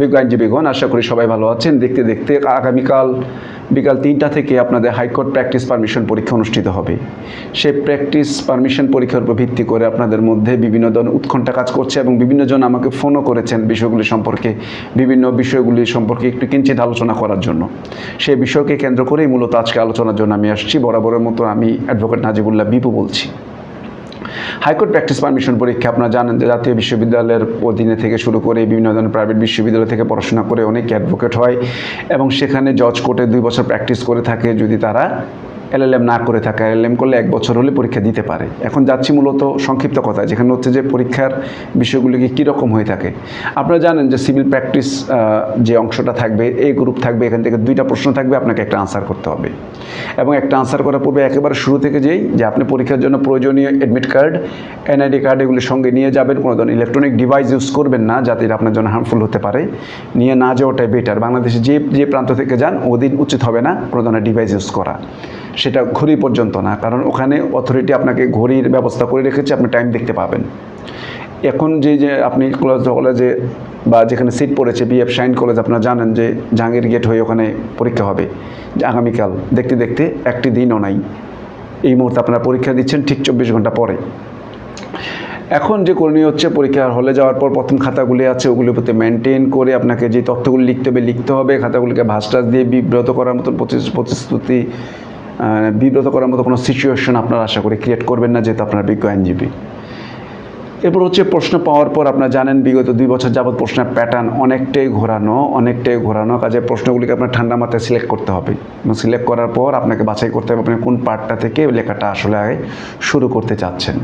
বিজ্ঞ আইনজীবীগণ, আশা করি সবাই ভালো আছেন। দেখতে দেখতে আগামীকাল বিকাল তিনটা থেকে আপনাদের হাইকোর্ট প্র্যাকটিস পারমিশন পরীক্ষা অনুষ্ঠিত হবে। সেই প্র্যাকটিস পারমিশন পরীক্ষার উপর ভিত্তি করে আপনাদের মধ্যে বিভিন্ন ধরনের উৎকণ্ঠা কাজ করছে এবং বিভিন্ন জন আমাকে ফোনও করেছেন বিষয়গুলি সম্পর্কে, বিভিন্ন বিষয়গুলি সম্পর্কে একটু কিঞ্চিত আলোচনা করার জন্য। সেই বিষয়কে কেন্দ্র করেই মূলত আজকে আলোচনার জন্য আমি আসছি। বরাবরের মতো আমি অ্যাডভোকেট নাজিবুল্লাহ বিপু বলছি। হাইকোর্ট প্র্যাকটিস পারমিশন পরীক্ষা, আপনারা জানেন যে জাতীয় বিশ্ববিদ্যালয়ের অধীনে থেকে শুরু করে বিভিন্ন ধরনের প্রাইভেট বিশ্ববিদ্যালয় থেকে পড়াশোনা করে অনেক অ্যাডভোকেট হয় এবং সেখানে জজ কোর্টে দুই বছর প্র্যাকটিস করে থাকে যদি তারা এলএলএম না করে থাকে, এলএলএম করলে এক বছর হলে পরীক্ষা দিতে পারে। এখন যাচ্ছি মূলত সংক্ষিপ্ত কথা যেখানে হচ্ছে যে পরীক্ষার বিষয়গুলিকে কীরকম হয়ে থাকে। আপনারা জানেন যে সিভিল প্র্যাকটিস যে অংশটা থাকবে এই গ্রুপ থাকবে, এখান থেকে দুইটা প্রশ্ন থাকবে, আপনাকে একটা আনসার করতে হবে। এবং একটা আনসার করার পূর্বে একেবারে শুরু থেকে যেই, যে আপনি পরীক্ষার জন্য প্রয়োজনীয় অ্যাডমিট কার্ড এনআইডি কার্ড এগুলি সঙ্গে নিয়ে যাবেন, কোনো ধরনের ইলেকট্রনিক ডিভাইস ইউজ করবেন না, যাতে আপনার জন্য হার্মফুল হতে পারে। নিয়ে না যাওয়াটাই বেটার বাংলাদেশে যে যে প্রান্ত থেকে যান, ওদিন উচিত হবে না কোনো ধরনের ডিভাইস ইউজ করা। সেটা ঘড়ি পর্যন্ত না, কারণ ওখানে অথরিটি আপনাকে ঘড়ির ব্যবস্থা করে রেখেছে, আপনি টাইম দেখতে পাবেন। এখন যে যে আপনি কলেজ কলেজে বা যেখানে সিট পড়েছে বিএফ শাইন কলেজ আপনারা জানেন যে জাহাঙ্গীর গেট হয়ে ওখানে পরীক্ষা হবে আগামীকাল। দেখতে দেখতে একটি দিনও নাই। এই মুহূর্তে আপনারা পরীক্ষা দিচ্ছেন ঠিক চব্বিশ ঘণ্টা পরে। এখন যে করণীয় হচ্ছে পরীক্ষার হলে যাওয়ার পর প্রথম খাতাগুলি আছে, ওগুলির প্রতি মেনটেন করে আপনাকে যে তথ্যগুলি লিখতে হবে লিখতে হবে, খাতাগুলিকে ভাস্টাস দিয়ে বিব্রত করার মতো প্রতিশ- প্রতিশ্রুতি বিব্রত করার মতো কোনো সিচুয়েশন আপনারা আশা করি ক্রিয়েট করবেন না, যেহেতু আপনার বিজ্ঞ আইনজীবী। এরপর হচ্ছে প্রশ্ন পাওয়ার পর আপনারা জানেন, বিগত দুই বছর যাবৎ প্রশ্নের প্যাটার্ন অনেকটাই ঘোরানো অনেকটাই ঘোরানো। কাজে প্রশ্নগুলিকে আপনার ঠান্ডা মাথায় সিলেক্ট করতে হবে। এবং সিলেক্ট করার পর আপনাকে বাছাই করতে হবে আপনি কোন পার্টটা থেকে লেখাটা আসলে আগে শুরু করতে চাচ্ছেন।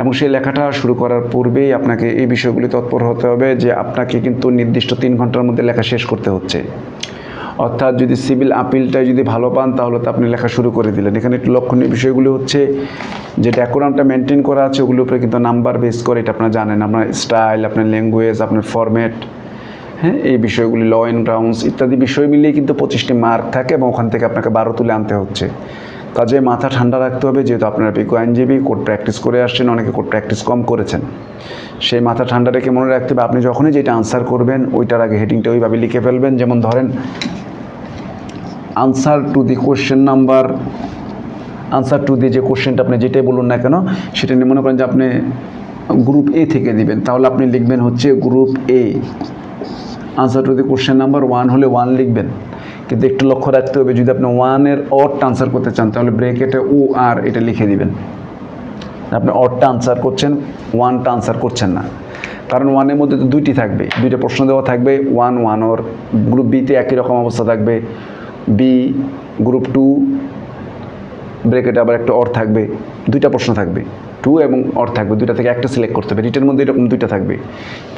এবং সেই লেখাটা শুরু করার পূর্বেই আপনাকে এই বিষয়গুলি তৎপর হতে হবে যে আপনাকে কিন্তু নির্দিষ্ট তিন ঘণ্টার মধ্যে লেখা শেষ করতে হচ্ছে। অর্থাৎ যদি সিভিল আপিলটা যদি ভালো পান, তাহলে তো আপনি লেখা শুরু করে দিলেন। এখানে একটু লক্ষণীয় বিষয়গুলো হচ্ছে যে ডেকোরামটা মেনটেন করা আছে ওগুলোর উপরে কিন্তু নাম্বার বেস করে, এটা আপনারা জানেন। আপনার স্টাইল আপনার ল্যাঙ্গুয়েজ আপনার ফরম্যাট হ্যাঁ এই বিষয়গুলি ল অ্যান্ড গ্রাউন্ডস ইত্যাদি বিষয় মিলিয়ে কিন্তু পঁচিশটি মার্ক থাকে এবং ওখান থেকে আপনাকে বারো তুলে আনতে হচ্ছে। কাজে মাথা ঠান্ডা রাখতে হবে, যেহেতু আপনারা বিজ্ঞ আইনজীবী, কোর্ট প্র্যাকটিস করে আসছেন, অনেকে কোর্ট প্র্যাকটিস কম করেছেন। সেই মাথা ঠান্ডা রেখে মনে রাখতে হবে, আপনি যখনই যেটা আনসার করবেন, ওইটার আগে হেডিংটা ওইভাবে লিখে ফেলবেন। যেমন ধরেন answer to the question number answer to the যে কোশ্চেনটা আপনি যেটাই বলুন না কেন, সেটা নিয়ে মনে করেন যে আপনি গ্রুপ এ থেকে দিবেন। তাহলে আপনি লিখবেন হচ্ছে group A answer to the question number one হলে ওয়ান লিখবেন। কিন্তু একটু লক্ষ্য রাখতে হবে, যদি আপনি ওয়ানের অরটা আনসার করতে চান, তাহলে ব্রেকেটে ও আর এটা লিখে দিবেন। আপনি অরটা আনসার করছেন ওয়ানটা আনসার করছেন না। কারণ ওয়ানের মধ্যে তো দুইটি থাকবে। দুইটা প্রশ্ন দেওয়া থাকবে ওয়ান ওয়ান ওর গ্রুপ বিতে একই রকম অবস্থা থাকবে। বি গ্রুপ টু ব্রেকেটে আবার একটা অর থাকবে। দুইটা প্রশ্ন থাকবে। টু এবং অর থাকবে, দুইটা থেকে একটা সিলেক্ট করতে হবে। রিটের মধ্যে এরকম দুইটা থাকবে।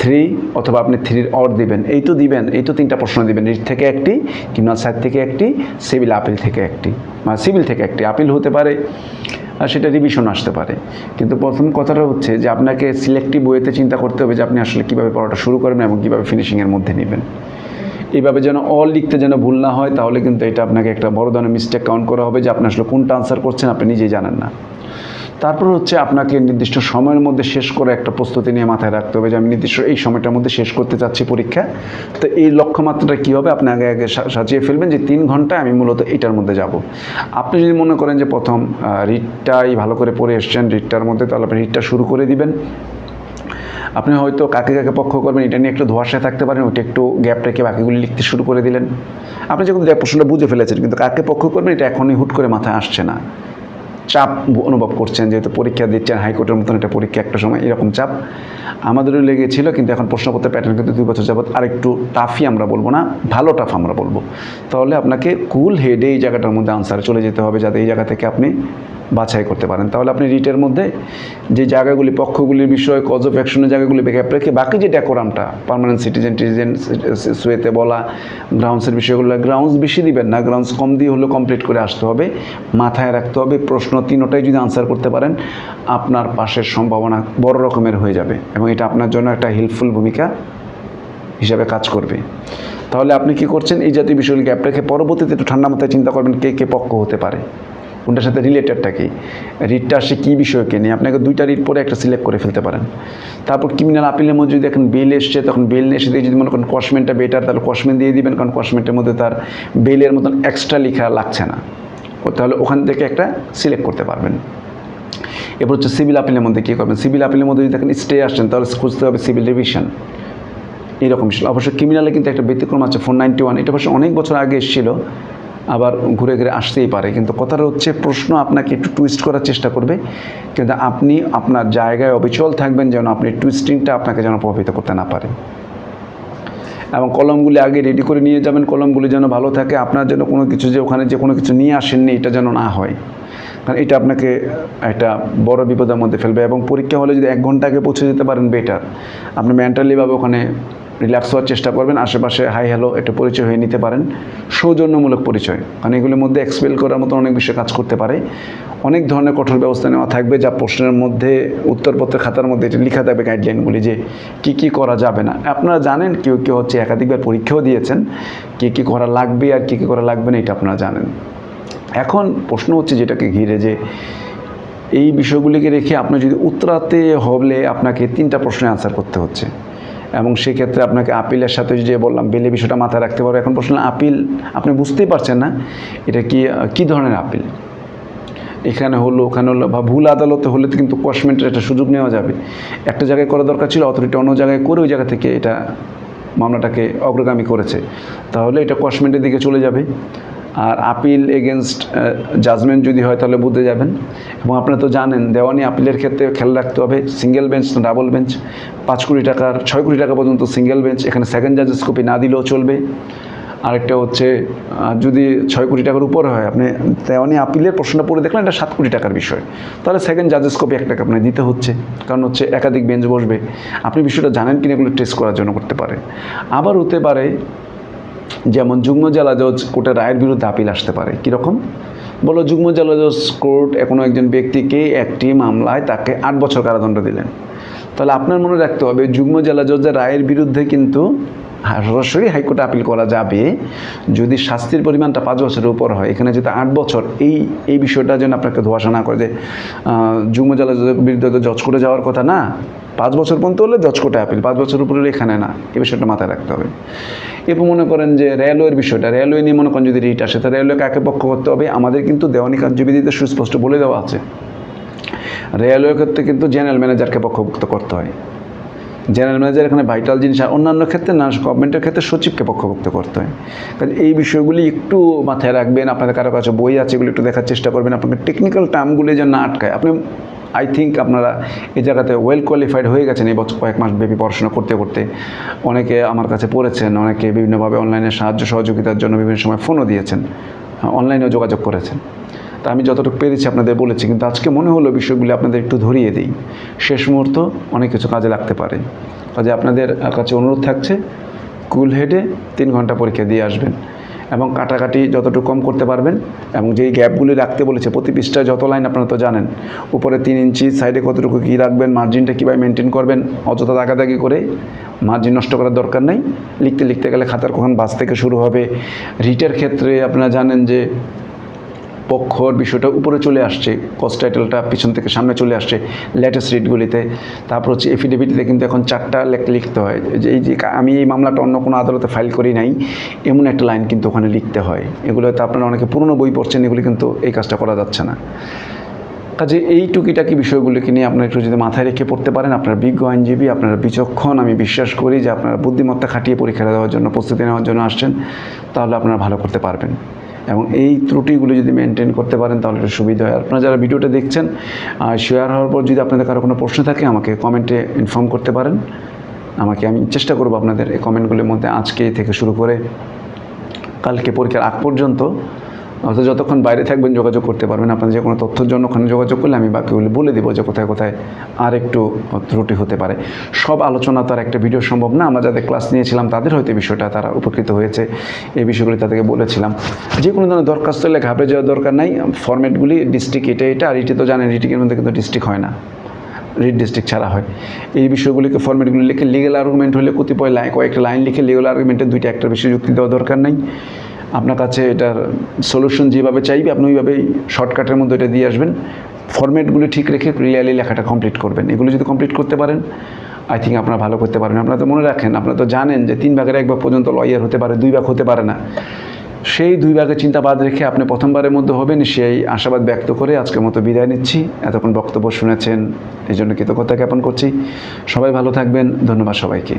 থ্রি অথবা আপনি থ্রির অর দিবেন। এই তো দিবেন, এই তো তিনটা প্রশ্ন দিবেন। রিট থেকে একটি, কিংবা সাইড থেকে একটি সিভিল আপিল থেকে একটি, বা সিভিল থেকে একটি। আপিল হতে পারে, আর সেটা রিভিশন আসতে পারে। কিন্তু প্রথম কথাটা হচ্ছে যে আপনাকে সিলেক্টিভ ওয়েতে চিন্তা করতে হবে যে আপনি আসলে কীভাবে পড়াটা শুরু করবেন এবং কীভাবে ফিনিশিংয়ের মধ্যে নেবেন। এইভাবে যেন অল লিখতে যেন ভুল না হয়, তাহলে কিন্তু এটা আপনাকে একটা বড় ধরনের মিস্টেক কাউন্ট করা হবে যে আপনি আসলে কোনটা আনসার করছেন আপনি নিজেই জানেন না। তারপর হচ্ছে আপনাকে নির্দিষ্ট সময়ের মধ্যে শেষ করে একটা প্রস্তুতি নিয়ে মাথায় রাখতে হবে যে আমি নির্দিষ্ট এই সময়টার মধ্যে শেষ করতে চাচ্ছি পরীক্ষা। তো এই লক্ষ্যমাত্রাটা কী হবে? আপনি আগে আগে সাজিয়ে ফেলবেন যে তিন ঘন্টায় আমি মূলত এটার মধ্যে যাব। আপনি যদি মনে করেন যে প্রথম রিটটাই ভালো করে পড়ে এসছেন রিটটার মধ্যে, তাহলে আপনি রিটটা শুরু করে দিবেন। আপনি হয়তো কাকে কাকে পক্ষ করবেন, এটা নিয়ে একটু ধোয়াশায় থাকতে পারেন ওইটা একটু গ্যাপ রেখে বাকিগুলি লিখতে শুরু করে দিলেন। আপনি দেখ প্রশ্নটা বুঝে ফেলেছেন, কিন্তু কাকে পক্ষ করবেন, এটা এখনই হুট করে মাথায় আসছে না। চাপ অনুভব করছেন, যেহেতু পরীক্ষা দিচ্ছেন, হাইকোর্টের মতন একটা পরীক্ষা একটা সময়, এরকম চাপ। আমাদেরও লেগেছিল, কিন্তু এখন প্রশ্নপত্রের প্যাটার্ন কিন্তু দুই বছর যাবত আরেকটু টাফই আমরা বলব না, ভালো টাফ আমরা বলব। তাহলে আপনাকে কুল হেডে এই জায়গাটার মধ্যে আনসারে চলে যেতে হবে, যাতে এই জায়গা থেকে আপনি বাছাই করতে পারেন। তাহলে আপনি রিটের মধ্যে যে জায়গাগুলি, পক্ষগুলির বিষয় কজ অফ অ্যাকশনের জায়গাগুলি গ্যাপ রেখে বাকি যে ডেকোরামটা পার্মানেন্ট সিটিজেন টিজেন সুয়েতে বলা গ্রাউন্ডসের বিষয়গুলো গ্রাউন্ডস বেশি দিবেন না গ্রাউন্ডস কম দিয়ে হলেও কমপ্লিট করে আসতে হবে, মাথায় রাখতে হবে, প্রশ্ন তিনোটাই যদি আনসার করতে পারেন, আপনার পাশের সম্ভাবনা বড় রকমের হয়ে যাবে এবং এটা আপনার জন্য একটা হেল্পফুল ভূমিকা হিসাবে কাজ করবে। তাহলে আপনি কি করছেন? এই জাতীয় বিষয়গুলি গ্যাপ রেখে পরবর্তীতে একটু ঠান্ডা মাথায় চিন্তা করবেন কে কে পক্ষ হতে পারে। কোনটার সাথে রিলেটেডটা কি? রিটটা আসে কী বিষয়কে নিয়ে? আপনাকে দুইটা রিট পরে একটা সিলেক্ট করে ফেলতে পারেন। তারপর ক্রিমিনাল আপিলের মধ্যে যদি এখন বেল এসছে, তখন বেল এসে দিয়ে যদি মনে করেন কসমেন্টটা বেটার তাহলে কসমেন্ট দিয়ে দিবেন, কারণ কসমেন্টের মধ্যে তার বেলের মতন এক্সট্রা লেখা লাগছে না। তাহলে ওখান থেকে একটা সিলেক্ট করতে পারবেন। এরপর হচ্ছে সিভিল আপিলের মধ্যে কী করবেন? সিভিল আপিলের মধ্যে যদি দেখেন স্টে আসছেন তাহলে খুঁজতে হবে সিভিল রিভিশন এইরকম ছিল। অবশ্য ক্রিমিনালে কিন্তু একটা ব্যতিক্রম আছে ফোর নাইনটি ওয়ান এটা অবশ্য অনেক বছর আগে এসেছিল। আবার ঘুরে ঘুরে আসতেই পারে। কিন্তু কথাটা হচ্ছে, প্রশ্ন আপনাকে একটু টুইস্ট করার চেষ্টা করবে। কিন্তু আপনি আপনার জায়গায় অবিচল থাকবেন যেন আপনি টুইস্টিংটা আপনাকে যেন প্রভাবিত করতে না পারে। এবং কলমগুলি আগে রেডি করে নিয়ে যাবেন। কলমগুলি যেন ভালো থাকে। আপনার জন্য কোনো কিছু যে ওখানে যে কোনো কিছু নিয়ে আসেননি, এটা যেন না হয়। কারণ এটা আপনাকে একটা বড় বিপদের মধ্যে ফেলবে। এবং পরীক্ষা হলে যদি এক ঘণ্টা আগে পৌঁছে যেতে পারেন বেটার আপনি মেন্টালিভাবে ওখানে রিল্যাক্স হওয়ার চেষ্টা করবেন, আশেপাশে হাই হ্যালো একটা পরিচয় হয়ে নিতে পারেন। সৌজন্যমূলক পরিচয়, কারণ এগুলোর মধ্যে এক্সপেল করার মতো অনেক বিষয় কাজ করতে পারে। অনেক ধরনের কঠোর ব্যবস্থা নেওয়া থাকবে যা প্রশ্নের মধ্যে, উত্তরপত্রের খাতার মধ্যে এটা লেখা থাকবে গাইডলাইনগুলি যে কী কী করা যাবে না। আপনারা জানেন কেউ কেউ হচ্ছে একাধিকবার পরীক্ষাও দিয়েছেন, কী কী করা লাগবে আর কী কী করা লাগবে না এটা আপনারা জানেন। এখন প্রশ্ন হচ্ছে যেটাকে ঘিরে যে এই বিষয়গুলিকে রেখে আপনি যদি উত্তরাতে হলে আপনাকে তিনটা প্রশ্নের আনসার করতে হচ্ছে। এবং সেক্ষেত্রে আপনাকে আপিলের সাথে যে বললাম বেলে বিষয়টা মাথায় রাখতে পারব। এখন প্রশ্ন, আপিল আপনি বুঝতেই পারছেন না, এটা কি, কী ধরনের আপিল? এখানে হলো, ওখানে হলো, বা ভুল আদালতে হলে কিন্তু কসমেন্টের একটা সুযোগ নেওয়া যাবে। একটা জায়গায় করা দরকার ছিল অথরিটি অন্য জায়গায় করে ওই জায়গা থেকে এটা মামলাটাকে অগ্রগামী করেছে। তাহলে এটা কসমেন্টের দিকে চলে যাবে। আর আপিল এগেনস্ট জাজমেন্ট যদি হয় তাহলে বুঝতে যাবেন। এবং আপনারা তো জানেন, দেওয়ানি আপিলের ক্ষেত্রে খেয়াল রাখতে হবে সিঙ্গেল বেঞ্চ না ডাবল বেঞ্চ পাঁচ কোটি টাকার, ছয় কোটি টাকা পর্যন্ত সিঙ্গেল বেঞ্চ এখানে সেকেন্ড জাজেস কপি না দিলেও চলবে। আরেকটা হচ্ছে যদি ছয় কোটি টাকার উপরে হয়, আপনি দেওয়ানি আপিলের প্রশ্নটা পড়ে দেখলেন, এটা সাত কোটি টাকার বিষয়। তাহলে সেকেন্ড জাজেস কপি এক টাকা আপনার দিতে হচ্ছে। কারণ হচ্ছে একাধিক বেঞ্চ বসবে। আপনি বিষয়টা জানেন কিনা এগুলো টেস্ট করার জন্য করতে পারে। আবার হতে পারে যেমন যুগ্ম জেলা জজ কোর্টের রায়ের বিরুদ্ধে আপিল আসতে পারে। কীরকম? বলো, যুগ্ম জেলা জজ কোর্ট কোনো একজন ব্যক্তিকে একটি মামলায় তাকে আট বছর কারাদণ্ড দিলেন। তাহলে আপনার মনে রাখতে হবে, যুগ্ম জেলা জজের রায়ের বিরুদ্ধে কিন্তু সরাসরি হাইকোর্টে আপিল করা যাবে যদি শাস্তির পরিমাণটা পাঁচ বছরের উপর হয়। এখানে যদি আট বছর, এই এই বিষয়টা যেন আপনাকে ধোয়াশা না করে যে যুগ্ম জেলা বিরুদ্ধে জজ করে যাওয়ার কথা না। পাঁচ বছর পর্যন্ত হলে জজ কোর্টে আপিল পাঁচ বছর উপরে এখানে না। এই বিষয়টা মাথায় রাখতে হবে। এরপর মনে করেন যে রেলওয়ের বিষয়টা, রেলওয়ে নিয়ে মনে করেন যদি রিট আসে, তো রেলওয়ে কাকে পক্ষ করতে হবে। আমাদের কিন্তু দেওয়ানি কার্যবিধিতে সুস্পষ্ট বলে দেওয়া আছে। রেলওয়ে ক্ষেত্রে কিন্তু জেনারেল ম্যানেজারকে পক্ষভুক্ত করতে হয়। জেনারেল ম্যানেজার এখানে ভাইটাল জিনিস আর অন্যান্য ক্ষেত্রে না গভর্নমেন্টের ক্ষেত্রে সচিবকে পক্ষভুক্ত করতে হয়। কাজে এই বিষয়গুলি একটু মাথায় রাখবেন, আপনাদের কারও কাছে বই আছে এগুলো একটু দেখার চেষ্টা করবেন, আপনাকে টেকনিক্যাল টার্মগুলি যেন না আটকায়। আপনি আই থিঙ্ক আপনারা এই জায়গাতে ওয়েল কোয়ালিফাইড হয়ে গেছেন এই বছর কয়েক মাস ব্যাপী পড়াশোনা করতে করতে। অনেকে আমার কাছে পড়েছেন, অনেকে বিভিন্নভাবে অনলাইনে সাহায্য সহযোগিতার জন্য বিভিন্ন সময় ফোনও দিয়েছেন অনলাইনেও যোগাযোগ করেছেন। তা আমি যতটুকু পেরেছি আপনাদের বলেছি, কিন্তু আজকে মনে হলো বিষয়গুলি আপনাদের একটু ধরিয়ে দিই। শেষ মুহূর্ত অনেক কিছু কাজে লাগতে পারে। কাজে আপনাদের কাছে অনুরোধ থাকছে কুল হেডে তিন ঘণ্টা পরীক্ষা দিয়ে আসবেন এবং কাটাকাটি যতটুকু কম করতে পারবেন এবং যেই গ্যাপগুলি রাখতে বলেছে, প্রতি পৃষ্ঠায় যত লাইন আপনারা তো জানেন, উপরে তিন ইঞ্চি সাইডে কতটুকু কী রাখবেন মার্জিনটা কীভাবে মেনটেন করবেন, অযথা দাগাদাগি করে মার্জিন নষ্ট করার দরকার নেই। লিখতে লিখতে গেলে খাতার কখন বাস থেকে শুরু হবে। রিটের ক্ষেত্রে আপনারা জানেন যে পক্ষর বিষয়টা উপরে চলে আসছে কস্ট টাইটেলটা পিছন থেকে সামনে চলে আসছে লেটেস্ট রিটগুলিতে তারপর হচ্ছে এফিডেভিটিতে কিন্তু এখন চারটা লেখ- লিখতে হয়। যে, এই যে, আমি এই মামলাটা অন্য কোনো আদালতে ফাইল করি নাই, এমন একটা লাইন কিন্তু ওখানে লিখতে হয়। এগুলো হয়তো আপনারা অনেকে পুরনো বই পড়ছেন, এগুলি কিন্তু এই কাজটা করা যাচ্ছে না। কাজে এই টুকিটাকি বিষয়গুলিকে নিয়ে আপনারা একটু যদি মাথায় রেখে পড়তে পারেন, আপনারা বিজ্ঞ আইনজীবী, আপনারা বিচক্ষণ, আমি বিশ্বাস করি যে আপনারা বুদ্ধিমত্তা খাটিয়ে পরীক্ষা দেওয়ার জন্য, প্রস্তুতি নেওয়ার জন্য আসছেন, তাহলে আপনারা ভালো করতে পারবেন। এবং এই ত্রুটিগুলো যদি মেনটেন করতে পারেন, তাহলে একটু সুবিধা হয়। আপনারা যারা ভিডিওটা দেখছেন শেয়ার হওয়ার পর যদি আপনাদের কারও কোনো প্রশ্ন থাকে, আমাকে কমেন্টে ইনফর্ম করতে পারেন। আমাকে আমি চেষ্টা করব আপনাদের এই কমেন্টগুলির মধ্যে আজকে থেকে শুরু করে কালকে পরীক্ষার আগ পর্যন্ত অর্থাৎ যতক্ষণ বাইরে থাকবেন, যোগাযোগ করতে পারবেন। আপনাদের যে কোনো তথ্যের জন্য ওখানে যোগাযোগ করলে আমি বাকিগুলো বলে দেবো যে কোথায় কোথায় আর একটু ত্রুটি হতে পারে। সব আলোচনা তো আর একটা ভিডিও সম্ভব না। আমরা যাদের ক্লাস নিয়েছিলাম, তাদের হয়তো বিষয়টা তারা উপকৃত হয়েছে। এই বিষয়গুলি তাদেরকে বলেছিলাম। যে কোনো ধরনের দরখাস্ত হলে ঘাবড়ে যাওয়ার দরকার নাই। ফর্মেটগুলি ডিস্ট্রিক্ট এটা এটা, আর এটি তো জানেন রিটিকের মধ্যে কিন্তু ডিস্ট্রিক্ট হয় না। রিড ডিস্ট্রিক্ট ছাড়া হয়। এই বিষয়গুলিকে ফর্মেটগুলি লিখে লিগেল আর্গুমেন্ট হলে কতিপয় লাইন কয়েকটা লাইন লিখে লিগেল আর্গুমেন্টের দুইটা একটা বেশি যুক্তি দেওয়া দরকার নেই। আপনার কাছে এটার সলিউশন যেভাবে চাইবে, আপনি ওইভাবেই শর্টকাটের মধ্যে এটা দিয়ে আসবেন। ফরম্যাটগুলো ঠিক রেখে ক্লিয়ারলি লেখাটা কমপ্লিট করবেন। এগুলো যদি কমপ্লিট করতে পারেন আই থিঙ্ক আপনারা ভালো করতে পারবেন। আপনারা তো মনে রাখেন, আপনারা তো জানেন যে তিন ভাগের এক ভাগ পর্যন্ত লয়ার হতে পারে, দুই ভাগ হতে পারে না। সেই দুই ভাগের চিন্তা বাদ রেখে আপনি প্রথমবারের মধ্যে হবেন, সেই আশাবাদ ব্যক্ত করে আজকের মতো বিদায় নিচ্ছি। এতক্ষণ বক্তব্য শুনেছেন, এই জন্য কৃতজ্ঞতা জ্ঞাপন করছি। সবাই ভালো থাকবেন। ধন্যবাদ সবাইকে।